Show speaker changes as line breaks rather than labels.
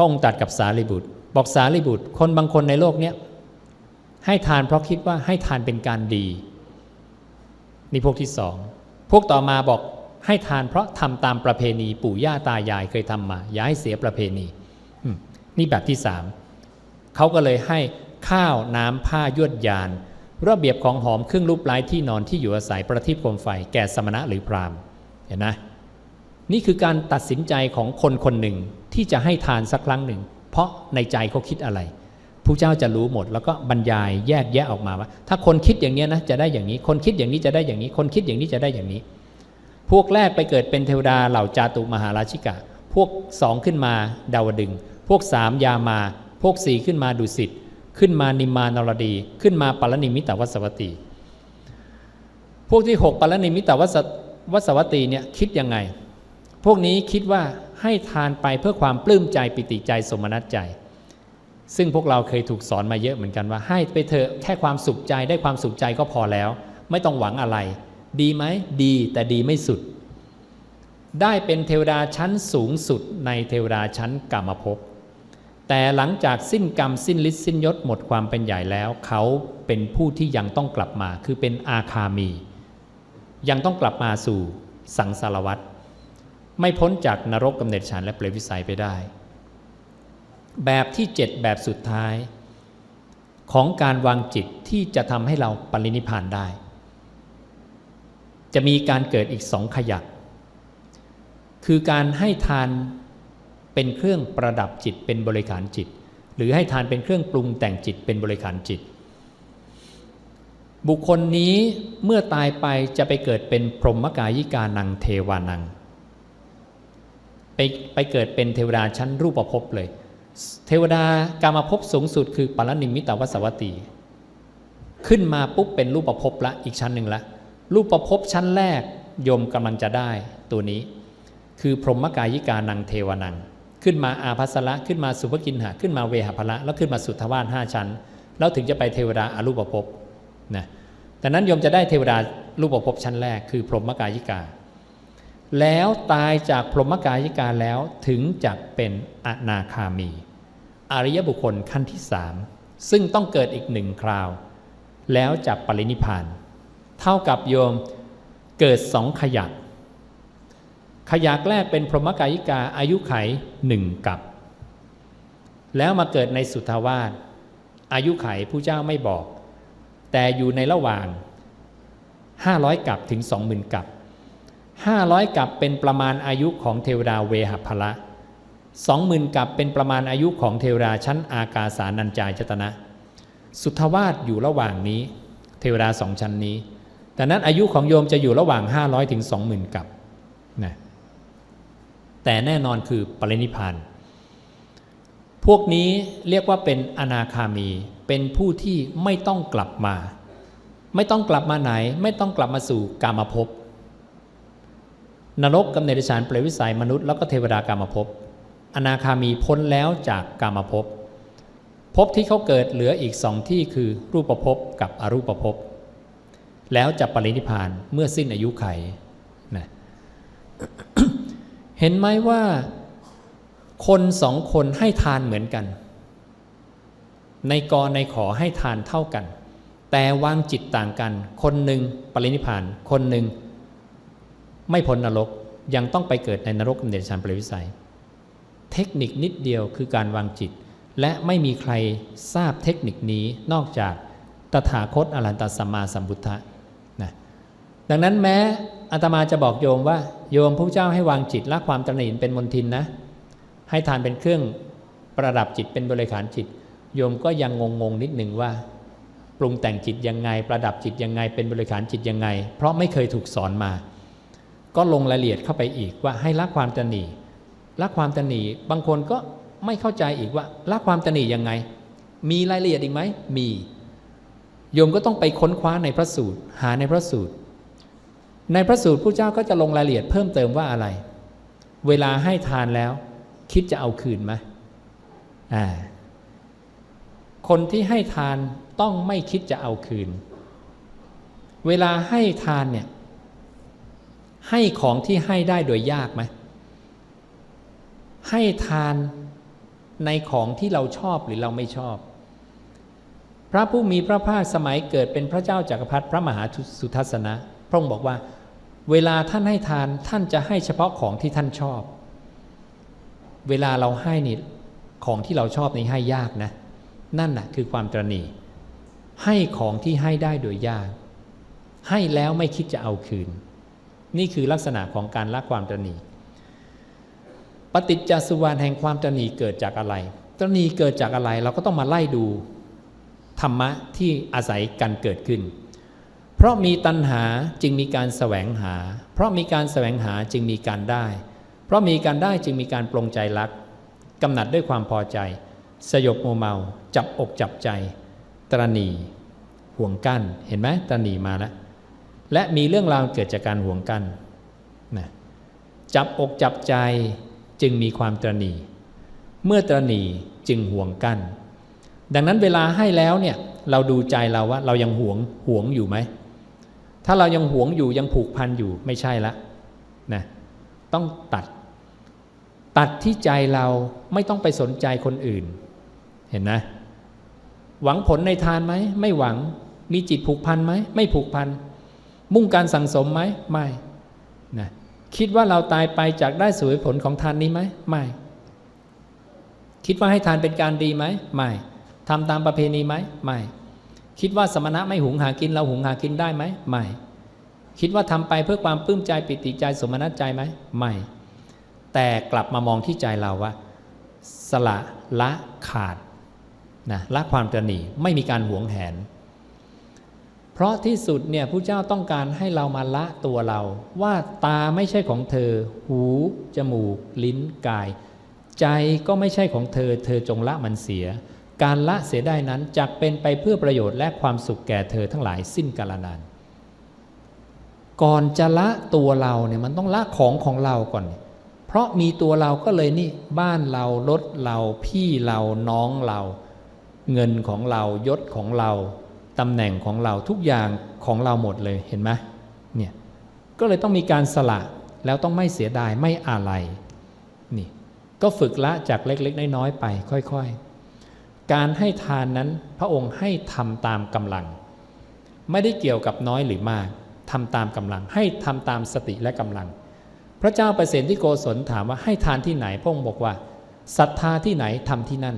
ระองค์ตรัสกับสารีบุตร บอกสารีบุตร คนบางคนในโลกเนี้ยให้ทานเพราะคิดว่าให้ทานเป็นการดี นี่พวกที่สองพวกต่อมาบอกให้ทานเพราะทำตามประเพณี ปู่ย่าตายายเคยทำมา อย่าให้เสียประเพณีนี่แบบที่สามเขาก็เลยให้ข้าวน้ำผ้ายวดยาน ระเบียบของหอมเครื่องรูปไล้ที่นอนที่อยู่อาศัยประทีปโคมไฟแก่สมณะหรือพราหมณ์เห็นนะนี่คือการตัดสินใจของคนคนหนึ่ง ที่จะให้ทานสักครั้งหนึ่ง เพราะในใจเขาคิดอะไรผู้เจ้าจะรู้หมด แล้วก็บรรยายแยกแยะออกมาว่า ถ้าคนคิดอย่างนี้นะจะได้อย่างนี้ คนคิดอย่างนี้จะได้อย่างนี้ คนคิดอย่างนี้จะได้อย่างนี้ พวกแรกไปเกิดเป็นเทวดาเหล่าจาตุมหาราชิกะ พวกสองขึ้นมาดาวดึง พวกสามยามา พวกสี่ขึ้นมาดุสิตขึ้นมานิมานรดี ขึ้นมาปารนิมิตวัสวัตตีพวกที่หกปารนิมิตวัสวัสวัตตีเนี่ยคิดยังไง พวกนี้คิดว่า ให้ทานไปเพื่อความปลื้มใจปิติใจสมนัตใจ ซึ่งพวกเราเคยถูกสอนมาเยอะเหมือนกันว่า ให้ไปเถอะแค่ความสุขใจได้ความสุขใจก็พอแล้ว ไม่ต้องหวังอะไร ดีไหมดีแต่ดีไม่สุด ได้เป็นเทวดาชั้นสูงสุดในเทวดาชั้นกรรมภพแต่หลังจากสิ้นกรรมสิ้นฤทธิ์สิ้นยศหมดความเป็นใหญ่แล้ว เขาเป็นผู้ที่ยังต้องกลับมา คือเป็นอาคามี ยังต้องกลับมาสู่สังสารวัฏ ไม่พ้นจากนรกกำเนิดฉันและเปรตวิสัยไปได้ แบบที่เจ็ดแบบสุดท้าย ของการวางจิตที่จะทำให้เราปรินิพานได้ จะมีการเกิดอีกสองขยัก คือการให้ทานเป็นเครื่องประดับจิตเป็นบริขารจิต หรือให้ทานเป็นเครื่องปรุงแต่งจิตเป็นบริขารจิต บุคคลนี้เมื่อตายไปจะไปเกิดเป็นพรหมกายิกานังเทวานัง ไปไปเกิดเป็นเทวดาชั้นรูปภพเลย เทวดากามภพสูงสุดคือปรนิมิตวสวัตตี ขึ้นมาปุ๊บเป็นรูปภพละอีกชั้นหนึ่งละ รูปภพชั้นแรกโยมกำลังจะได้ตัวนี้ คือพรหมกายิกานังเทวนัง ขึ้นมาอาภัสละขึ้นมาสุภกินหาขึ้นมาเวหภละแล้วขึ้นมาสุทธวาสห้าชั้น แล้วถึงจะไปเทวดาอารูปภพนะดังนั้นโยมจะได้เทวดารูปภพชั้นแรกคือพรหมกายิกา แล้วตายจากพรหมกายิกาแล้วถึงจะเป็นอนาคามี อริยบุคคลขั้นที่สามซึ่งต้องเกิดอีกหนึ่งคราว แล้วจะปรินิพาน เท่ากับโยมเกิดสองขยัก ขยักแรกเป็นพรหมกายิกาอายุไขหนึ่งกับ แล้วมาเกิดในสุทาวาสอายุไขผู้เจ้าไม่บอก แต่อยู่ในระหว่าง 500กับถึง 20,000กับ 500กับเป็นประมาณอายุของเทวดาเวหภละ20,000กับเป็นประมาณอายุของเทวดาชั้นอากาสานัญจายจตนะ สุทวาสอยู่ระหว่างนี้ เทวดาสองชั้นนี้ แต่นั้นอายุของโยมจะอยู่ระหว่าง 500ถึง20,000กับนะแต่แน่นอนคือปรินิพานพวกนี้เรียกว่าเป็นอนาคามี เป็นผู้ที่ไม่ต้องกลับมา ไม่ต้องกลับมาไหน ไม่ต้องกลับมาสู่กามภพ นรกกำเนิดฉานเปรตวิสัยมนุษย์แล้วก็เทวดากามภพอนาคามีพ้นแล้วจากกามภพภพที่เขาเกิดเหลืออีกสองที่คือรูปภพกับอรูปภพแล้วจะปรินิพานเมื่อสิ้นอายุไขนะเห็นไหมว่าคนสองคนให้ทานเหมือนกัน ในกอในขอให้ทานเท่ากัน แต่วางจิตต่างกัน คนหนึ่งปรินิพาน คนหนึ่ง ไม่พ้นนรกยังต้องไปเกิดในนรกเดชฌานเปรตวิสัย เทคนิคนิดเดียวคือการวางจิต และไม่มีใครทราบเทคนิคนี้นอกจากตถาคตอรันตสัมมาสัมพุทธะนะดังนั้นแม้อาตมาจะบอกโยมว่าโยมพระเจ้าให้วางจิตละความตระหนี่เป็นมนทินนะ ให้ทานเป็นเครื่องประดับจิตเป็นบริขารจิต โยมก็ยังงงๆนิดหนึ่งว่า ปรุงแต่งจิตยังไง ประดับจิตยังไงเป็นบริขารจิตยังไง เพราะไม่เคยถูกสอนมา ก็ลงรายละเอียดเข้าไปอีกว่าให้ละความตระหนีละความตระหนีบางคนก็ไม่เข้าใจอีกว่าละความตระหนียังไง มีรายละเอียดอีกไหมมีโยมก็ต้องไปค้นคว้าในพระสูตร หาในพระสูตร ในพระสูตรผู้เจ้าก็จะลงรายละเอียดเพิ่มเติมว่าอะไร เวลาให้ทานแล้ว คิดจะเอาคืนไหมอ่าคนที่ให้ทานต้องไม่คิดจะเอาคืน เวลาให้ทานเนี่ย ให้ของที่ให้ได้โดยยากไหมให้ทานในของที่เราชอบหรือเราไม่ชอบ พระผู้มีพระภาคสมัยเกิดเป็นพระเจ้าจากักรพรรดิพระมหาสุทัศนะ พระองค์บอกว่า เวลาท่านให้ทานท่านจะให้เฉพาะของที่ท่านชอบ เวลาเราให้นี่ของที่เราชอบนี่ให้ยากนะ นั่นแหะคือความตรณีให้ของที่ให้ได้โดยยาก ให้แล้วไม่คิดจะเอาคืน นี่คือลักษณะของการละความตรณีปฏิจจสุวรรณแห่งความตรณีเกิดจากอะไรตรณีเกิดจากอะไรเราก็ต้องมาไล่ดูธรรมะที่อาศัยกันเกิดขึ้น เพราะมีตัณหาจึงมีการแสวงหา เพราะมีการแสวงหาจึงมีการได้ เพราะมีการได้จึงมีการปรงใจรักกำหนัดด้วยความพอใจ สยบโมเมา จับอกจับใจ ตรณีห่วงกั้น เห็นไหมตรณีมาแล้ว และมีเรื่องราวเกิดจากการห่วงกันนะจับอกจับใจจึงมีความตรณีเมื่อตรณีจึงห่วงกัน ดังนั้นเวลาให้แล้วเนี่ยเราดูใจเราว่าเรายังห่วงห่วงอยู่ไหม ถ้าเรายังห่วงอยู่ยังผูกพันอยู่ไม่ใช่ละนะต้องตัด ตัดที่ใจเราไม่ต้องไปสนใจคนอื่น เห็นนะ หวังผลในทานไหมไม่หวังมีจิตผูกพันไหมไม่ผูกพัน มุ่งการสั่งสมไหมไม่นะคิดว่าเราตายไปจากได้สวยผลของทานนี้ไหมไม่ คิดว่าให้ทานเป็นการดีไหมไม่ทำตามประเพณีไหมไม่ คิดว่าสมณะไม่หุงหากินเราหุงหากินได้ไหมไม่ คิดว่าทำไปเพื่อความปลื้มใจปิติใจสมนัตใจไหมไม่ แต่กลับมามองที่ใจเราว่า สละละขาดนะละความตรณีไม่มีการหวงแหน เพราะที่สุดเนี่ยผู้เจ้าต้องการให้เรามาละตัวเรา ว่าตาไม่ใช่ของเธอ หู จมูก ลิ้นกาย ใจก็ไม่ใช่ของเธอ เธอจงละมันเสีย การละเสียได้นั้นจักเป็นไปเพื่อประโยชน์และความสุขแก่เธอทั้งหลายสิ้นกาลนานก่อนจะละตัวเราเนี่ยมันต้องละของของเราก่อน เพราะมีตัวเราก็เลยนี่บ้านเรารถเราพี่เราน้องเรา เงินของเรายศของเรา ตำแหน่งของเราทุกอย่างของเราหมดเลยเห็นไหมเนี่ยก็เลยต้องมีการสละแล้วต้องไม่เสียดายไม่อะไรนี่ก็ฝึกละจากเล็กๆน้อยๆไป ค่อยๆ การให้ทานนั้นพระองค์ให้ทำตามกำลัง ไม่ได้เกี่ยวกับน้อยหรือมากทำตามกำลัง ให้ทำตามสติและกำลัง พระเจ้าเปรตที่โกศลถามว่าให้ทานที่ไหนพระองค์บอกว่าศรัทธาที่ไหนทำที่นั่น